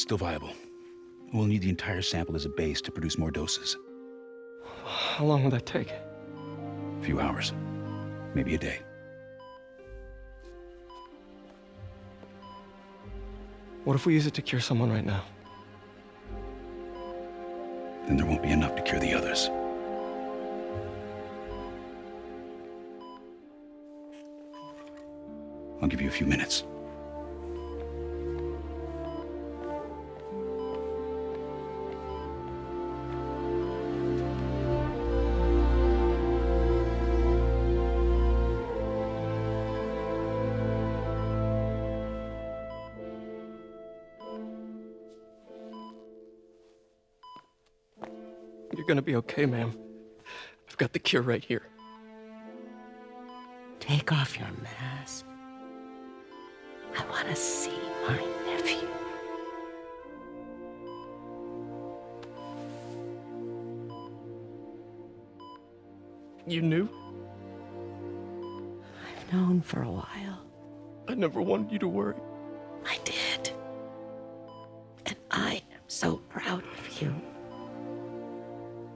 It's still viable. We'll need the entire sample as a base to produce more doses. How long will that take? A few hours. Maybe a day. What if we use it to cure someone right now? Then there won't be enough to cure the others. I'll give you a few minutes. You're gonna be okay, ma'am. I've got the cure right here. Take off your mask. I want to see my nephew. You knew? I've known for a while. I never wanted you to worry. I did. And I am so proud of you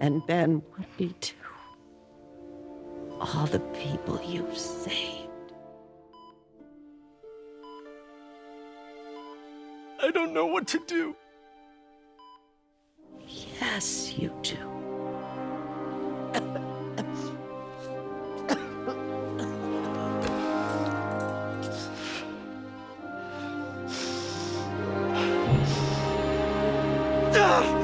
and Ben would be too. All the people you've saved. I don't know what to do. Yes, you do. Ah!